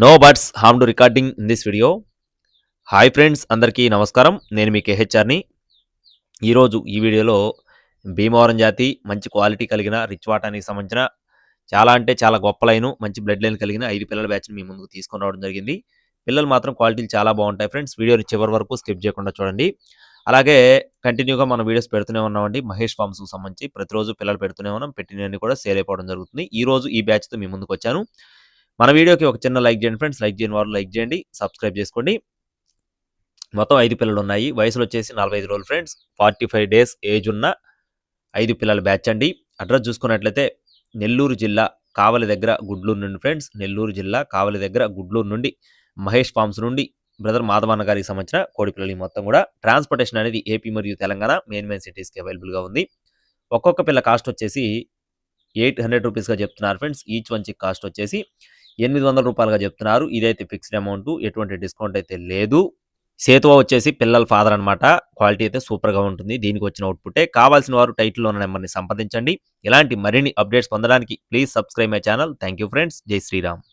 No buts ham to recording in this video hi friends అందరికీ నమస్కారం. నేను మీ కేహెచ్ఆర్ని. ఈరోజు ఈ వీడియోలో భీమవరం జాతి మంచి క్వాలిటీ కలిగిన రిచ్ వాటానికి సంబంధించిన చాలా అంటే చాలా గొప్ప లైను మంచి బ్లడ్ లైన్ కలిగిన ఐదు పిల్లల బ్యాచ్ని మీ ముందుకు తీసుకొని రావడం జరిగింది. పిల్లలు మాత్రం క్వాలిటీలు చాలా బాగుంటాయి ఫ్రెండ్స్ వీడియోని చివరి వరకు స్కిప్ చేయకుండా చూడండి. అలాగే కంటిన్యూగా మన వీడియోస్ పెడుతూనే ఉన్నామండి. మహేష్ ఫార్మ్స్కి సంబంధించి ప్రతిరోజు పిల్లలు పెడుతూనే ఉన్నాం. పెట్టినవన్నీ కూడా సేల్ అయిపోవడం జరుగుతుంది. ఈ రోజు ఈ బ్యాచ్తో మీ ముందుకు వచ్చాను. మన వీడియోకి ఒక చిన్న లైక్ చేయండి ఫ్రెండ్స్. లైక్ చేయని వారు లైక్ చేయండి. సబ్స్క్రైబ్ చేసుకోండి. మొత్తం ఐదు పిల్లలు ఉన్నాయి. వయసులో వచ్చేసి నలభై ఐదు రోజులు friends. Forty five days age ఉన్న ఐదు పిల్లల బ్యాచ్ అండి. అడ్రస్ చూసుకున్నట్లయితే నెల్లూరు జిల్లా కావలి దగ్గర గుడ్లూరు నుండి ఫ్రెండ్స్. నెల్లూరు జిల్లా కావలి దగ్గర గుడ్లూరు నుండి మహేష్ ఫార్మ్స్ నుండి బ్రదర్ మాధవన్న గారికి సంబంధించిన కోడి పిల్లలు మొత్తం కూడా. ట్రాన్స్పోర్టేషన్ అనేది ఏపీ మరియు తెలంగాణ మెయిన్ మెయిన్ సిటీస్కి అవైలబుల్గా ఉంది. ఒక్కొక్క పిల్ల కాస్ట్ వచ్చేసి ఎయిట్ హండ్రెడ్ రూపీస్గా చెప్తున్నారు friends. Each one chick cost వచ్చేసి ఎనిమిది వందల రూపాయలుగా చెప్తున్నారు. ఇదైతే ఫిక్స్డ్ అమౌంట్. ఎటువంటి డిస్కౌంట్ అయితే లేదు. సేతువ వచ్చేసి పిల్లల ఫాదర్ అన్నమాట. క్వాలిటీ అయితే సూపర్గా ఉంటుంది. దీనికి వచ్చిన అవుట్పుటే. కావాల్సిన వారు టైటిల్లో ఉన్న నెంబర్ని సంప్రదించండి. ఇలాంటి మరిన్ని అప్డేట్స్ పొందడానికి please subscribe my channel. Thank you friends. Jai Shriram.